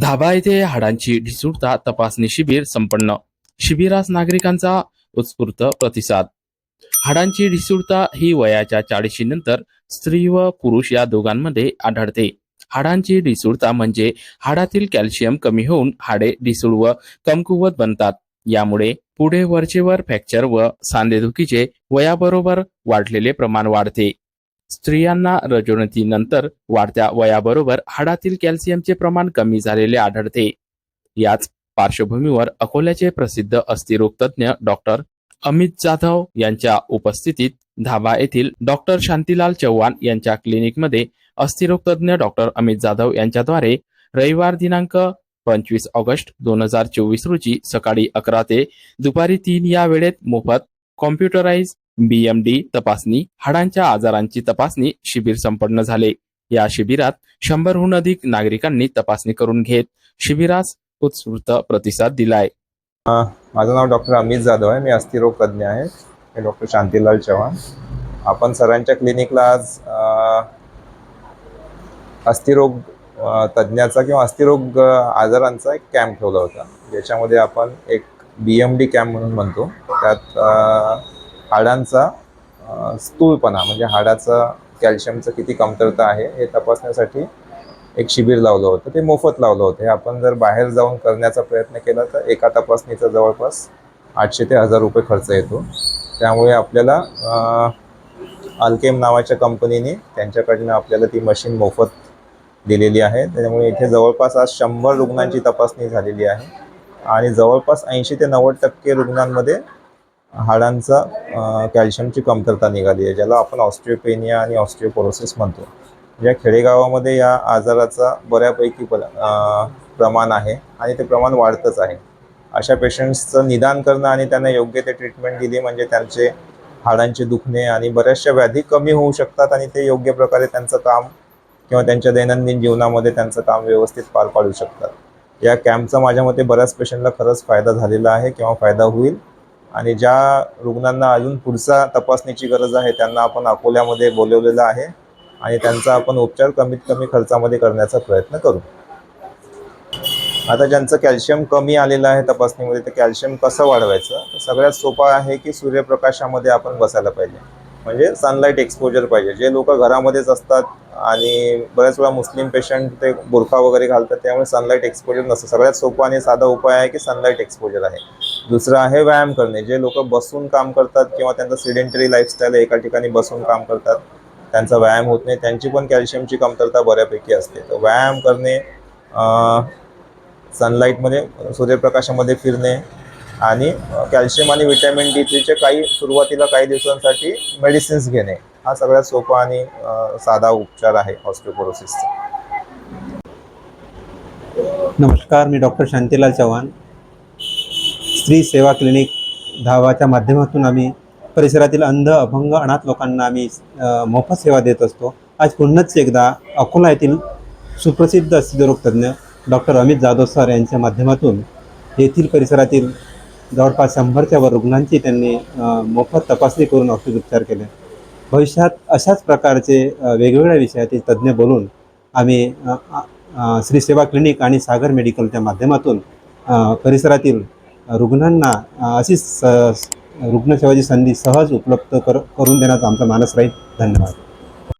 धाबा येथे हाडांची ढिसूळता तपासणी शिबिर संपन्न. शिबिरास नागरिकांचा उत्स्फूर्त प्रतिसाद. हाडांची ढिसूळता ही वयाच्या चाळीशी नंतर स्त्री व पुरुष या दोघांमध्ये आढळते. हाडांची ढिसूळता म्हणजे हाडातील कॅल्शियम कमी होऊन हाडे ढिसूळ व कमकुवत बनतात. यामुळे पुढे वरचेवर फ्रॅक्चर व सांधेदुखीचे वयाबरोबर वाढलेले प्रमाण वाढते. स्त्रियांना रजोनतीनंतर वाढत्या वयाबरोबर हाडातील कॅल्शियमचे प्रमाण कमी झालेले आढळते. याच पार्श्वभूमीवर अकोल्याचे प्रसिद्ध अस्थिरोग तज्ज्ञ डॉक्टर अमित जाधव यांच्या उपस्थितीत धाबा येथील डॉक्टर शांतीलाल चव्हाण यांच्या क्लिनिकमध्ये अस्थिरोग तज्ज्ञ डॉक्टर अमित जाधव यांच्याद्वारे रविवार दिनांक पंचवीस ऑगस्ट दोन हजार चोवीस रोजी सकाळी अकरा ते दुपारी तीन या वेळेत मोफत कॉम्प्युटराइज बीएमडी तपासणी हाडांच्या आजारांची तपासणी शिबिर संपन्न झाले. या शिबिरात शंभरहून अधिक नागरिकांनी तपासणी करून घेत शिबिरास उत्स्फूर्त प्रतिसाद दिलाय. माझं नाव डॉक्टर अमित जाधव आहे. मी अस्थिरोग तज्ज्ञ आहे. मी डॉक्टर शांतीलाल चव्हाण. आपण सरांच्या क्लिनिकला आज अस्थिरोग तज्ज्ञाचा किंवा अस्थिरोग आजारांचा एक कॅम्प ठेवला होता. ज्याच्यामध्ये आपण एक बी एम डी कॅम्प म्हणून म्हणतो. त्यात हाडांचा स्थूळपणा स्थूलपणा म्हणजे हाडाचं कॅल्शियमचं किती कमतरता आहे हे तपासण्यासाठी एक शिबिर लावलं होतं. ते मोफत लावलं होतं. हे आपण जर बाहेर जाऊन करण्याचा प्रयत्न केला तर एका तपासणीचा जवळपास आठशे ते हजार रुपये खर्च येतो. त्यामुळे आपल्याला अल्केम नावाच्या कंपनीने त्यांच्याकडनं आपल्याला ती मशीन मोफत दिलेली आहे. त्याच्यामुळे इथे जवळपास आज शंभर रुग्णांची तपासणी झालेली आहे. आणि जवळपास ऐंशी ते नव्वद टक्के रुग्णांमध्ये हाडांचा कॅल्शियमची कमतरता निघाली आहे ज्याला आपण ऑस्ट्रिओपेनिया आणि ऑस्ट्रिओपोरोसिस म्हणतो. या खेडेगावामध्ये या आजाराचा बऱ्यापैकी प्रमाण आहे आणि ते प्रमाण वाढतंच आहे. अशा पेशंट्सचं निदान करणं आणि त्यांना योग्य ते ट्रीटमेंट दिली म्हणजे त्यांचे हाडांचे दुखणे आणि बऱ्याचशा व्याधी कमी होऊ शकतात आणि ते योग्य प्रकारे त्यांचं काम किंवा त्यांच्या दैनंदिन जीवनामध्ये त्यांचं काम व्यवस्थित पार पाडू शकतात. या कॅम्पचा माझ्या मते बऱ्याच पेशंटला खरंच फायदा झालेला आहे किंवा फायदा होईल. आणि ज्या रुग्णांना अजून पुढचा तपासणीची गरज आहे त्यांना आपण अकोल्यामध्ये बोलवलेलं आहे आणि त्यांचा आपण उपचार कमीत कमी खर्चामध्ये करण्याचा प्रयत्न करू. आता ज्यांचं कॅल्शियम कमी आलेलं आहे तपासणीमध्ये तर कॅल्शियम कसं वाढवायचं? तर सगळ्यात सोपं आहे की सूर्यप्रकाशामध्ये आपण बसायला पाहिजे. म्हणजे सनलाईट एक्सपोजर पाहिजे. जे लोक घरामध्येच असतात आणि बऱ्याच वेळा मुस्लिम पेशंट ते बुरखा वगैरे घालतात त्यामुळे सनलाईट एक्सपोजर नसतं. सगळ्यात सोपा आणि साधा उपाय आहे की सनलाईट एक्सपोजर आहे. दुसरं आहे व्यायाम करणे. जे लोक बसून काम करतात किंवा त्यांचं सिडेंटरी लाईफस्टाईल एका ठिकाणी बसून काम करतात त्यांचा व्यायाम होत नाही. त्यांची पण कॅल्शियमची कमतरता बऱ्यापैकी असते. तर व्यायाम करणे सनलाईटमध्ये सूर्यप्रकाशामध्ये फिरणे आणि कॅल्शियम आणि व्हिटॅमिन डी थ्रीचे काही सुरुवातीला काही दिवसांसाठी मेडिसिन्स घेणे. हा सगळ्यात सोपा आणि साधा उपचार आहे ऑस्ट्रोपोरोसिसचा नमस्कार मी डॉक्टर शांतीलाल चव्हाण. स्त्री सेवा क्लिनिक धावाच्या माध्यमातून आम्ही परिसरातील अंध अभंग अनाथ लोकांना आम्ही मोफत सेवा देत असतो. आज पुन्हाच एकदा अकोला येथील सुप्रसिद्ध अस्थिरोग डॉक्टर अमित जाधव सर यांच्या माध्यमातून येथील परिसरातील जवळपास शंभरच्या वर रुग्णांची त्यांनी मोफत तपासणी करून औषधोपचार केले. भविष्यात अशाच प्रकारचे वेगवेगळ्या विषयातील तज्ज्ञ बोलून आम्ही श्री सेवा क्लिनिक आणि सागर मेडिकलच्या माध्यमातून परिसरातील रुग्णांना अशी स रुग्णसेवाची संधी सहज उपलब्ध कर करून देण्याचा आमचा मानस राहील. धन्यवाद.